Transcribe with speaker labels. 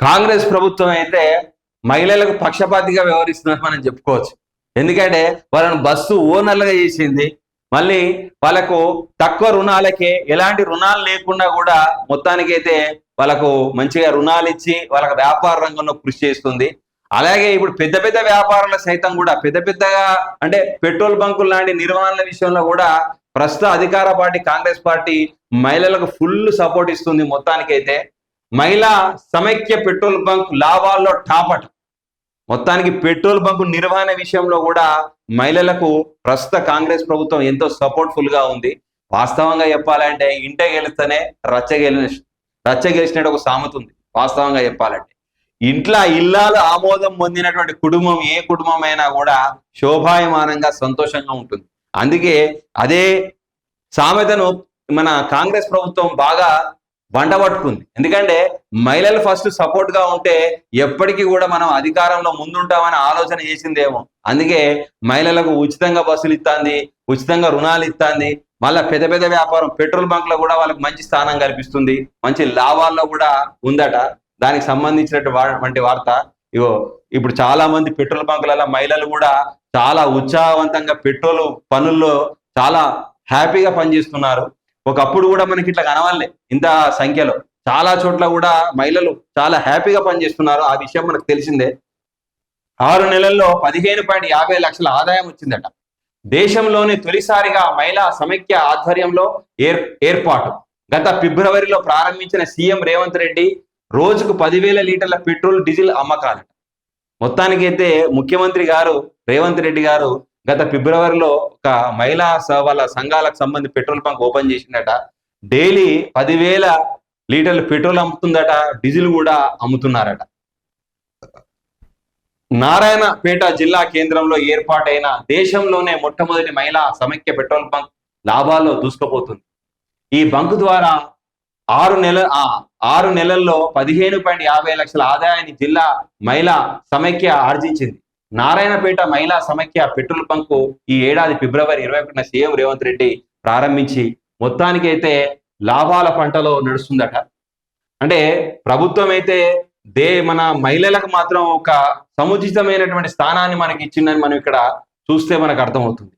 Speaker 1: కాంగ్రెస్ ప్రభుత్వం అయితే మహిళలకు పక్షపాతిగా వ్యవహరిస్తుందని మనం చెప్పుకోవచ్చు. ఎందుకంటే వాళ్ళని బస్సు ఓనర్లుగా చేసింది. మళ్ళీ వాళ్ళకు తక్కువ రుణాలకే ఎలాంటి రుణాలు లేకుండా కూడా మొత్తానికైతే వాళ్ళకు మంచిగా రుణాలు ఇచ్చి వాళ్ళకు వ్యాపార రంగంలో కృషి చేస్తుంది. అలాగే ఇప్పుడు పెద్ద పెద్ద వ్యాపారాల సైతం కూడా పెద్ద పెద్దగా అంటే పెట్రోల్ బంకులు లాంటి నిర్వహణల విషయంలో కూడా ప్రస్తుత అధికార పార్టీ కాంగ్రెస్ పార్టీ మహిళలకు ఫుల్ సపోర్ట్ ఇస్తుంది మొత్తానికైతే. మహిళా సమైక్య పెట్రోల్ బంక్ లాభాల్లో టాపట్. మొత్తానికి పెట్రోల్ బంకు నిర్వహణ విషయంలో కూడా మహిళలకు ప్రస్తుత కాంగ్రెస్ ప్రభుత్వం ఎంతో సపోర్ట్ఫుల్గా ఉంది. వాస్తవంగా చెప్పాలంటే ఇంట గెలిస్తేనే రచ్చ గెలి రచ్చ ఒక సామెత ఉంది. వాస్తవంగా చెప్పాలంటే. ఇంట్లో ఇల్లాలు ఆమోదం పొందినటువంటి కుటుంబం ఏ కుటుంబం అయినా కూడా శోభాయమానంగా సంతోషంగా ఉంటుంది. అందుకే అదే సామెతను మన కాంగ్రెస్ ప్రభుత్వం బాగా బండ పట్టుకుంది. ఎందుకంటే మహిళలు ఫస్ట్ సపోర్ట్గా ఉంటే ఎప్పటికీ కూడా మనం అధికారంలో ముందుంటామని ఆలోచన చేసిందేమో. అందుకే మహిళలకు ఉచితంగా బస్సులు ఇస్తాంది ఉచితంగా రుణాలు ఇస్తాంది. మళ్ళా పెద్ద పెద్ద వ్యాపారం పెట్రోల్ బంక్లో కూడా వాళ్ళకి మంచి స్థానం కల్పిస్తుంది. మంచి లాభాల్లో కూడా ఉందట. దానికి సంబంధించినటువంటి వార్త. ఇగో ఇప్పుడు చాలా మంది పెట్రోల్ బంకులలో మహిళలు కూడా చాలా ఉత్సాహవంతంగా పెట్రోల్ పనుల్లో చాలా హ్యాపీగా పనిచేస్తున్నారు. ఒకప్పుడు కూడా మనకి ఇట్లా కనవాలే ఇంత సంఖ్యలో. చాలా చోట్ల కూడా మహిళలు చాలా హ్యాపీగా పనిచేస్తున్నారు. ఆ విషయం మనకు తెలిసిందే. ఆరు నెలల్లో పదిహేను పాయింట్ యాభై లక్షల ఆదాయం వచ్చిందట. దేశంలోనే తొలిసారిగా మహిళా సమైక్య ఆధ్వర్యంలో ఏర్ ఏర్పాటు. గత ఫిబ్రవరిలో ప్రారంభించిన సీఎం రేవంత్ రెడ్డి రోజుకు పదివేల లీటర్ల పెట్రోల్ డీజిల్ అమ్మకాలట. మొత్తానికైతే ముఖ్యమంత్రి గారు రేవంత్ రెడ్డి గారు గత ఫిబ్రవరిలో ఒక మహిళా స- వాళ్ళ సంఘాలకు సంబంధించి పెట్రోల్ బంక్ ఓపెన్ చేసిందట. డైలీ పదివేల లీటర్లు పెట్రోల్ అమ్ముతుందట డీజిల్ కూడా అమ్ముతున్నారట. నారాయణపేట జిల్లా కేంద్రంలో ఏర్పాటైన దేశంలోనే మొట్టమొదటి మహిళా సమైక్య పెట్రోల్ బంక్ లాభాల్లో దూసుకుపోతుంది. ఈ బంక్ ద్వారా ఆరు నెల ఆ, ఆరు నెలల్లో పదిహేను పాయింట్ యాభై లక్షల ఆదాయాన్ని జిల్లా మహిళా సమైక్య ఆర్జించింది. నారాయణపేట మహిళా సమైక్య పెట్రోల్ బంకు ఈ ఏడాది ఫిబ్రవరి ఇరవై ఒకటిన సీఎం రేవంత్ రెడ్డి ప్రారంభించి మొత్తానికైతే లాభాల పంటలో నడుస్తుందట. అంటే ప్రభుత్వం అయితే దే మన మహిళలకు మాత్రం ఒక సముచితమైనటువంటి స్థానాన్ని మనకి ఇచ్చిందని మనం ఇక్కడ చూస్తే మనకు అర్థమవుతుంది.